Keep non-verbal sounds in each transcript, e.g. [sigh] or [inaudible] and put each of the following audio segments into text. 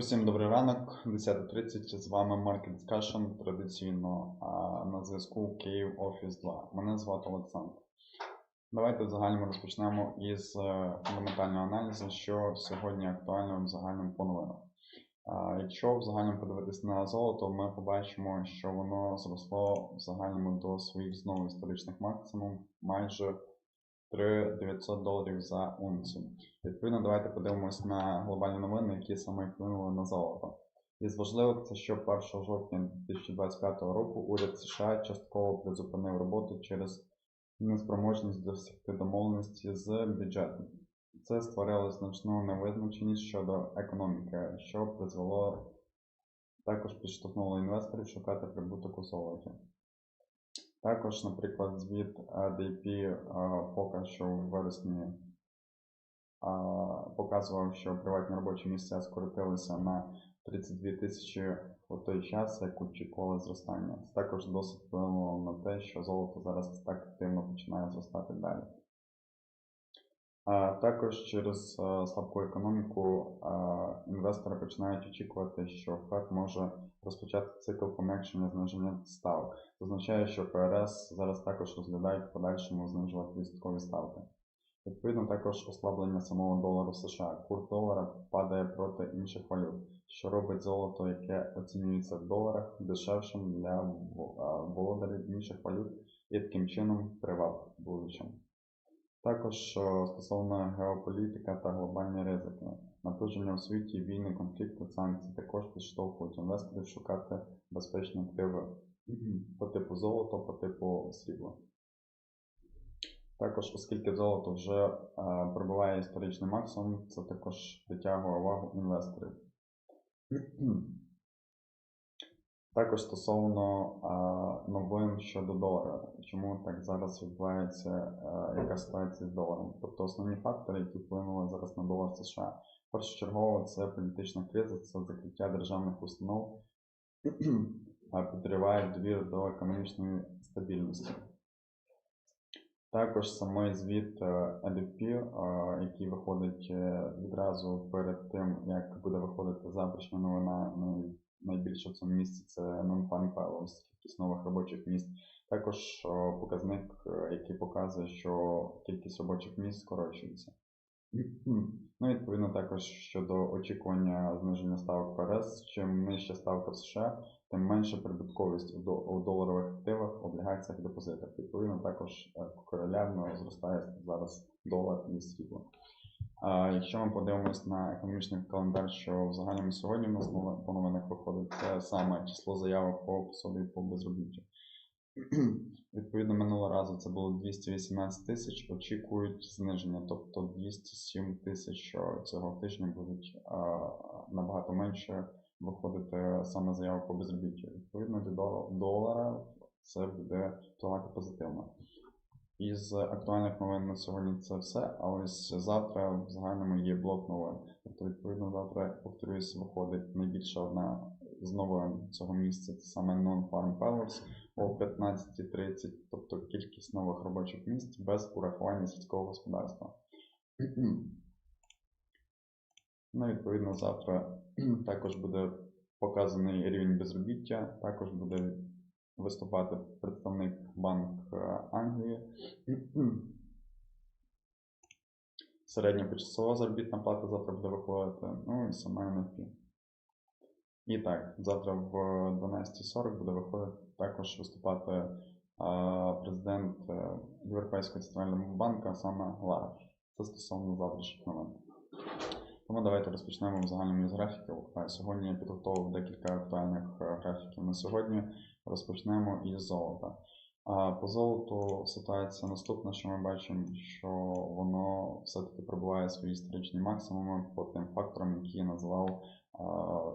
Усім добрий ранок, 10.30. З вами Market Discussion. Традиційно на зв'язку Київ Офіс 2. Мене звати Олександр. Давайте в загальному розпочнемо із е, фундаментального аналізу, що сьогодні актуально в загальному по новинам. Якщо в загальному подивитися на золото, ми побачимо, що воно зросло в загальному до своїх знову історичних максимум майже 3900 доларів за унцію. Відповідно, давайте подивимось на глобальні новини, які саме вплинули на золото. Із важливих це, що 1 жовтня 2025 року уряд США частково призупинив роботу через неспроможність досягти домовленості з бюджетом. Це створило значну невизначеність щодо економіки, що призвело також підштовхнуло інвесторів шукати прибуток у золоті. Також, наприклад, звіт DP поки що в вересні показував, що приватні робочі місця скоротилися на 32 тисячі у той час, як очікували зростання. Це також досить вплинуло на те, що золото зараз так активно починає зростати далі. Також через е, слабку економіку е, інвестори починають очікувати, що ФЕД може розпочати цикл пом'якшення зниження ставок. Це означає, що ФРС зараз також розглядають в подальшому знижувати відсоткові ставки. Відповідно, також ослаблення самого долару США. Курс долара падає проти інших валют, що робить золото, яке оцінюється в доларах, дешевшим для володарів інших валют і таким чином привабливішим. Також стосовно геополітика та глобальні ризики. Напруження у світі, війни, конфлікти, санкції також підштовхують інвесторів шукати безпечні активи по типу золота, по типу срібла. Також, оскільки золото вже е, пробиває історичний максимум, це також притягує увагу інвесторів. Також стосовно е, новин щодо долара, чому так зараз відбувається, е, яка ситуація з доларом. Тобто основні фактори, які вплинули зараз на долар США. Першочергово це політична криза, це закриття державних установ, підриває довіру до економічної стабільності. Також самий звіт е, EDP, е, який виходить е, відразу перед тим, як буде виходити завтрашня новина, найбільше в цьому місці це Non-Farm кількість нових робочих місць. Також показник, е, який показує, що кількість робочих місць скорочується. Ну, відповідно, також щодо очікування зниження ставок ФРС, чим нижча ставка в США, тим менша прибутковість у доларових активах, облігаціях, депозитах. Відповідно, також е, корелярно зростає зараз долар і срібло. Якщо ми подивимось на економічний календар, що в загальному сьогодні у нас по новинах виходить, це саме число заявок по пособі по безробіттю. [clears throat] Відповідно, минулого разу це було 218 тисяч, очікують зниження, тобто 207 тисяч цього тижня будуть набагато менше виходити саме заявок по безробіттю. Відповідно, до долара це буде впливати позитивно. Із актуальних новин на сьогодні це все, а ось завтра в загальному є блок новин. Тобто, відповідно, завтра, повторюсь, виходить найбільша одна з новин цього місяця, це саме Non-Farm Payrolls о 15.30, тобто кількість нових робочих місць без урахування сільського господарства. [clears throat] Ну, відповідно, завтра [clears throat] також буде показаний рівень безробіття, також буде виступати представник Банк е, Англії. [clears throat] Середня почасова заробітна плата завтра буде виходити, ну і саме НФП. І так, завтра в 12.40 буде виходити також виступати президент е, Європейського центрального банку, саме Лагард. Це стосовно завтрашніх новин. Тому давайте розпочнемо в загальному із графіків. Сьогодні я підготував декілька актуальних е, графіків на сьогодні. Розпочнемо із золота. По золоту ситуація наступна, що ми бачимо, що воно все-таки пробуває свої історичні максимуми по тим факторам, які я назвав а,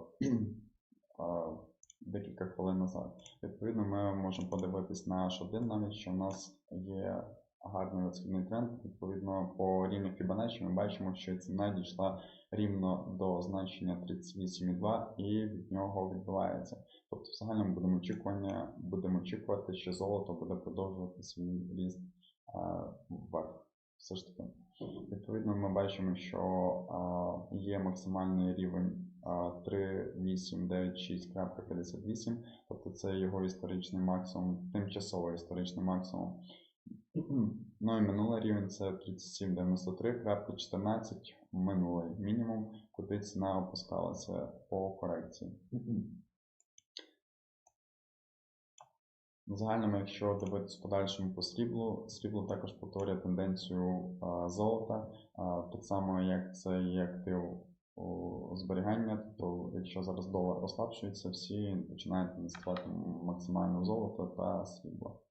[clears throat] декілька хвилин назад. Відповідно, ми можемо подивитись на H1 навіть, що в нас є гарний розхідний тренд. Відповідно, по рівню Fibonacci ми бачимо, що ціна дійшла рівно до значення 38,2 і від нього відбувається. Тобто, в загальному будемо очікування, будемо очікувати, що золото буде продовжувати свій ріст а, вверх. все ж таки. Відповідно, ми бачимо, що а, є максимальний рівень а, 3.896.58, тобто це його історичний максимум, тимчасовий історичний максимум. Ну і минулий рівень це 3793.14, минулий мінімум, куди ціна опускалася по корекції. Загальному, якщо дивитися подальшому по сріблу, срібло також повторює тенденцію золота, так само як це є актив зберігання. Тобто, якщо зараз долар розслабшується, всі починають інвестувати максимально золото та срібло.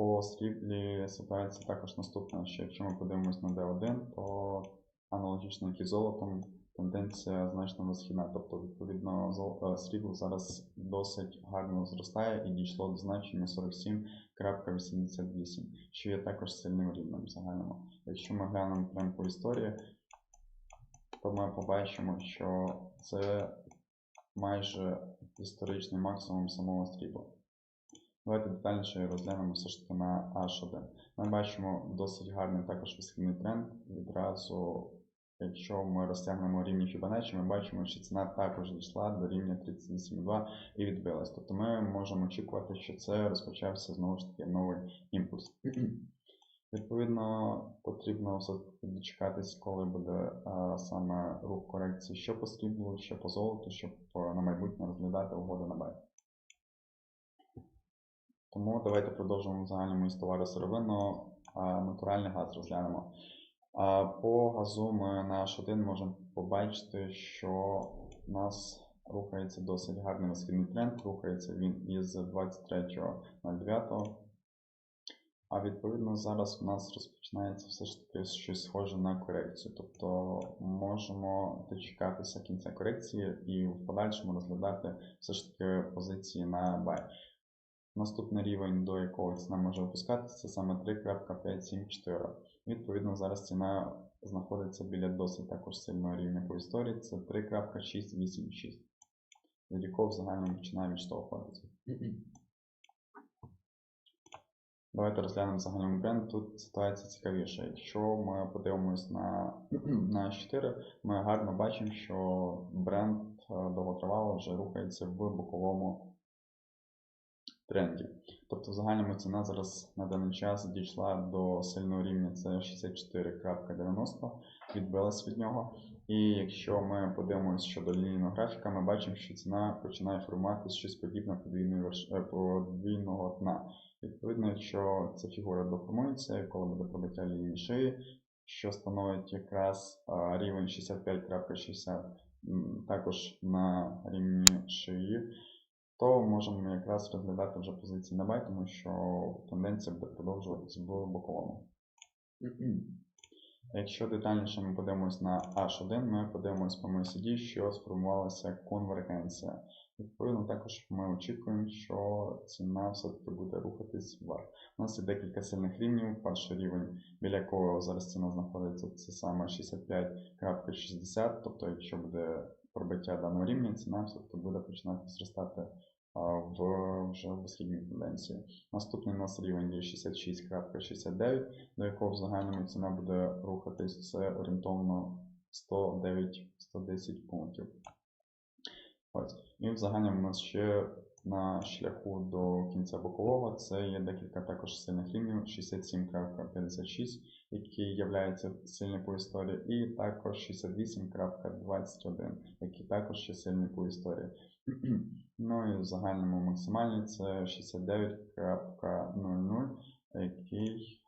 По сріблі ситуація також наступна, що якщо ми подивимось на D1, то аналогічно як і золотом, тенденція значно висхідна. Тобто, відповідно, е, срібло зараз досить гарно зростає і дійшло до значення 47.88, що є також сильним рівнем загальному. Якщо ми глянемо прямо по історії, то ми побачимо, що це майже історичний максимум самого срібла. Давайте детальніше розглянемо все ж таки на H1. Ми бачимо досить гарний також висхідний тренд. Відразу, якщо ми розтягнемо рівні Fibonacci, ми бачимо, що ціна також дійшла до рівня 38,2 і відбилась. Тобто ми можемо очікувати, що це розпочався знову ж таки новий імпульс. [clears throat] Відповідно, потрібно дочекатись, коли буде а, саме рух корекції що по сріблу, що по золоту, щоб на майбутнє розглядати угоди на бай. Тому давайте продовжимо в загальному із товару сировинного, а натуральний газ розглянемо. По газу ми на H1 можемо побачити, що у нас рухається досить гарний висхідний тренд, рухається він із 23.09. А відповідно зараз у нас розпочинається все ж таки щось схоже на корекцію. Тобто можемо дочекатися кінця корекції і в подальшому розглядати все ж таки позиції на бай. Наступний рівень, до якого ціна може опускатися, це саме 3.574. Відповідно, зараз ціна знаходиться біля досить також сильного рівня по історії, це 3.686, від якого в загальному починає відштовхуватися. Давайте розглянемо загальний бренд. Тут ситуація цікавіша. Якщо ми подивимось на, [clears throat] на 4, ми гарно бачимо, що бренд е, довготривало вже рухається в боковому тренді. Тобто в загальному ціна зараз на даний час дійшла до сильного рівня, це 64.90, відбилась від нього. І якщо ми подивимося щодо лінійного графіка, ми бачимо, що ціна починає формувати щось подібне е, подвійного дна. Відповідно, якщо ця фігура доформується, коли буде пробиття лінії шиї, що становить якраз рівень 65.60 також на рівні шиї, то можемо якраз розглядати вже позиції на бай, тому що тенденція буде продовжуватися в боковому. Якщо детальніше ми подивимось на H1, ми подивимось по MACD, що сформувалася конвергенція. Відповідно, також ми очікуємо, що ціна все-таки буде рухатись вверх. У нас є декілька сильних рівнів. Перший рівень, біля якого зараз ціна знаходиться, це саме 65.60. Тобто, якщо буде пробиття даного рівня, ціна все-таки буде починати зростати в вже в тенденції. Наступний у нас рівень є 66.69, до якого в загальному ціна буде рухатись це орієнтовно 109-110 пунктів. Ось. І в загальному у нас ще на шляху до кінця бокового це є декілька також сильних рівнів 67.56, який є сильний по історії, і також 68.21, який також є сильний по історії. Ну і в загальному максимальний це 69.00, який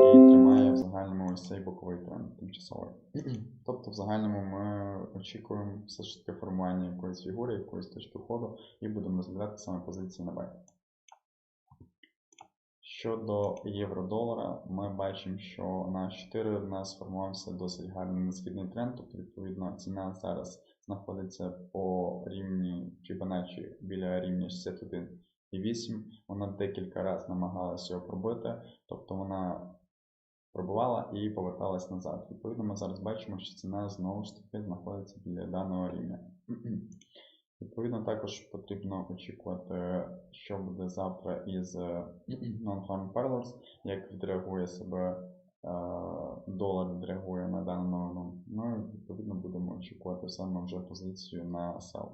і тримає в загальному ось цей боковий тренд тимчасовий. [clears throat] Тобто, в загальному ми очікуємо все ж таки формування якоїсь фігури, якоїсь точки входу, і будемо розглядати саме позиції на бай. Щодо євро-долара, ми бачимо, що на 4 в нас сформувався досить гарний несхідний тренд, тобто, відповідно, ціна зараз знаходиться по рівні Fibonacci біля рівня 61,8. Вона декілька разів намагалася його пробити, тобто вона пробувала і поверталась назад. Відповідно, ми зараз бачимо, що ціна знову ж таки знаходиться біля даного рівня. [clears throat] Відповідно, також потрібно очікувати, що буде завтра із [clears throat] Non-Farm Parlors, як відреагує себе долар, відреагує на дану новину. Ну і відповідно будемо очікувати саме вже позицію на sell.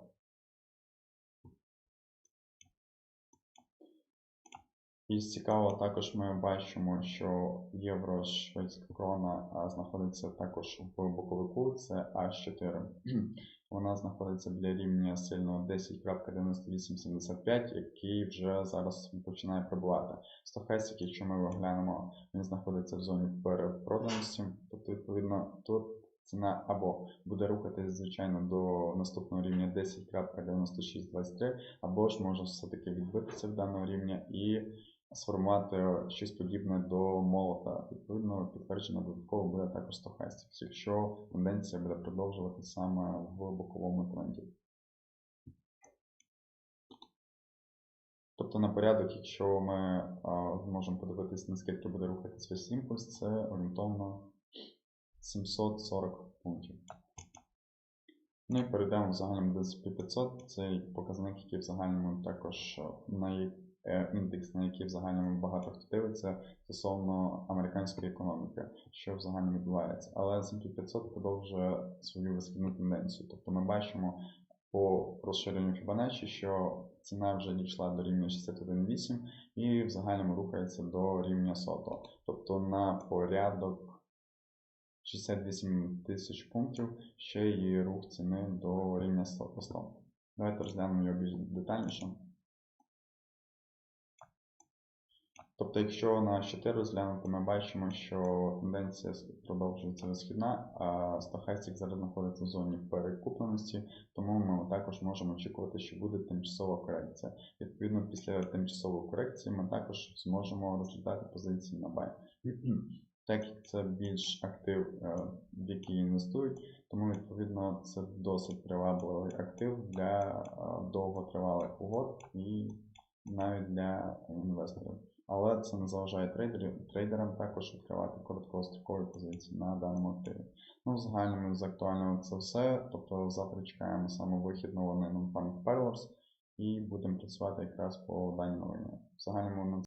І з цікавого також ми бачимо, що євро шведська крона знаходиться також в боковику, це H4. Вона знаходиться біля рівня сильного 10.9875, який вже зараз починає пробувати. Стохастик, якщо ми його глянемо, він знаходиться в зоні перепроданості, тобто, відповідно, тут ціна або буде рухатись, звичайно, до наступного рівня 10.9623, або ж може все-таки відбитися в даного рівня і сформувати щось подібне до молота. Відповідно, підтвердження додатково буде також стохастик, якщо тенденція буде продовжуватися саме в боковому тренді. Тобто на порядок, якщо ми а, зможемо подивитись, наскільки буде рухатись весь імпульс, це орієнтовно 740 пунктів. Ну і перейдемо в загальному до SP 500. Цей показник, який в загальному також на індекс, на який в загальному багато хто дивиться, стосовно американської економіки, що в загальному відбувається. Але S&P 500 продовжує свою висхідну тенденцію. Тобто ми бачимо по розширенню Fibonacci, що ціна вже дійшла до рівня 61,8 і в загальному рухається до рівня 100. Тобто на порядок 68 тисяч пунктів ще є рух ціни до рівня 100 по 100. Давайте розглянемо його більш детальніше. Тобто, якщо на 4 розглянути, ми бачимо, що тенденція продовжується висхідна, а стохастик зараз знаходиться в зоні перекупленості, тому ми також можемо очікувати, що буде тимчасова корекція. Відповідно, після тимчасової корекції ми також зможемо розглядати позиції на buy. [clears throat] Так як це більш актив, е, в який інвестують, тому відповідно це досить привабливий актив для е, довготривалих угод і навіть для інвесторів. Але це не заважає трейдерів, трейдерам також відкривати короткострокові позиції на даному активі. Ну, в загальному з актуального це все. Тобто завтра чекаємо саме вихід новини Non-Farm Parlors і будемо працювати якраз по даній новині. В загальному